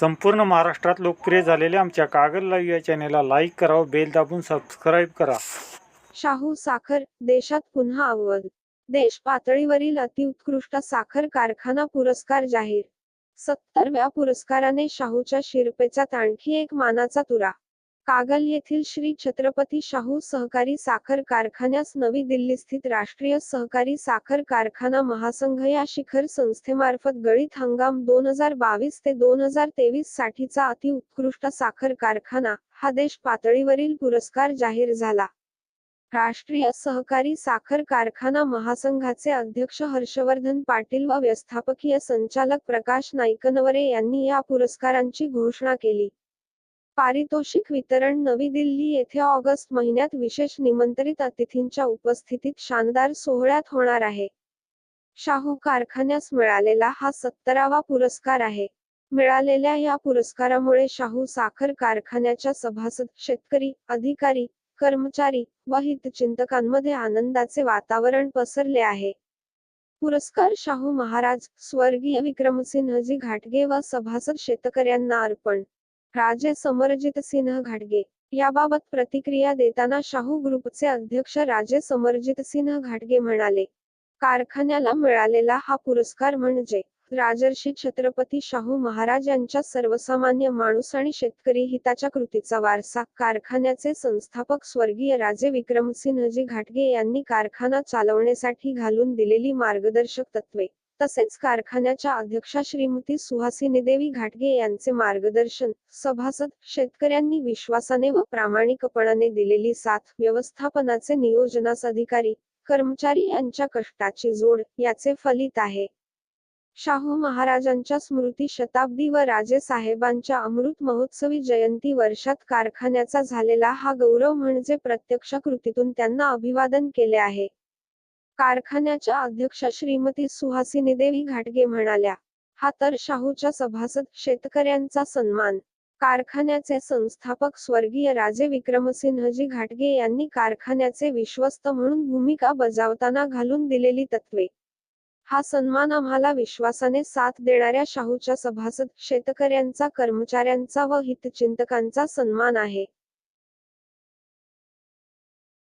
संपूर्ण महाराष्ट्रात लोकप्रिय झालेल्या आमच्या कागद लाईव्ह या चॅनेलला लाईक करा बेल दाबून सबस्क्राईब करा. शाहू साखर देशात पुन्हा अव्वल देश पातळीवरील अतिउत्कृष्ट साखर कारखाना पुरस्कार जाहीर. सत्तरव्या पुरस्काराने शाहूच्या शिरपेचात आणखी एक मानाचा तुरा. कागल येथील श्री छत्रपती शाहू सहकारी साखर कारखान्यास नवी दिल्ली स्थित राष्ट्रीय सहकारी साखर कारखाना महासंघ या शिखर संस्थेमार्फत गळीत हंगाम दोन हजार बावीस ते दोन हजार तेवीस साठीचा अतिउत्कृष्ट साखर कारखाना हा देश पातळीवरील पुरस्कार जाहीर झाला. राष्ट्रीय सहकारी साखर कारखाना महासंघाचे अध्यक्ष हर्षवर्धन पाटील व व्यवस्थापकीय संचालक प्रकाश नाईकनवरे यांनी या पुरस्कारांची घोषणा केली. पारितोषिक वितरण नवी दिल्ली येथे ऑगस्ट महिन्यात विशेष निमंत्रित अतिथींच्या उपस्थितीत शानदार सोहळ्यात होणार आहे. शाहू कारखान्यास मिळालेला हा सत्तरावा पुरस्कार आहे. मिळालेल्या या पुरस्कारामुळे शाहू साखर कारखान्याच्या सभासद शेतकरी अधिकारी कर्मचारी व हितचिंतकांमध्ये आनंदाचे वातावरण पसरले आहे. पुरस्कार शाहू महाराज स्वर्गीय विक्रमसिंहजी घाटगे व सभासद शेतकऱ्यांना अर्पण राजे समरजित सिंह घाटगे याबाबत प्रतिक्रिया देताना शाहू ग्रुपचे अध्यक्ष राजे समरजित सिंह घाटगे म्हणाले कारखान्याला मिळालेला हा पुरस्कार म्हणजे राजर्षी छत्रपती शाहू महाराज यांच्या सर्वसामान्य माणूस आणि शेतकरी हिताच्या कृतीचा वारसा. कारखान्याचे संस्थापक स्वर्गीय राजे विक्रमसिंहजी घाटगे यांनी कारखाना चालवण्यासाठी घालून दिलेली मार्गदर्शक तत्वे तसेच कारखान्याच्या अध्यक्षा श्रीमती सुहासिनी देवी घाटगे यांचे मार्गदर्शन सभासद शेतकऱ्यांनी विश्वासाने व प्रामाणिकपणाने दिलेली साथ व्यवस्थापनाचे नियोजनास अधिकारी कर्मचारी यांच्या कष्टाची जोड याचे फलित आहे. शाहू महाराजांच्या स्मृती शताब्दी व राजे साहेबांच्या अमृत महोत्सवी जयंती वर्षात कारखान्याचा झालेला हा गौरव म्हणजे प्रत्यक्ष कृतीतून त्यांना अभिवादन केले आहे. कारखान्याच्या अध्यक्षा श्रीमती सुहासिनी देवी घाटगे म्हणाल्या हा तर शाहूच्या सभासद शेतकऱ्यांचा सन्मान. कारखान्याचे संस्थापक स्वर्गीय राजे विक्रमसिंहजी घाटगे यांनी कारखान्याचे विश्वस्त म्हणून भूमिका बजावताना घालून दिलेली तत्वे. हा सन्मान आम्हाला विश्वासाने साथ देणाऱ्या शाहूच्या सभासद शेतकऱ्यांचा कर्मचाऱ्यांचा व हितचिंतकांचा सन्मान आहे.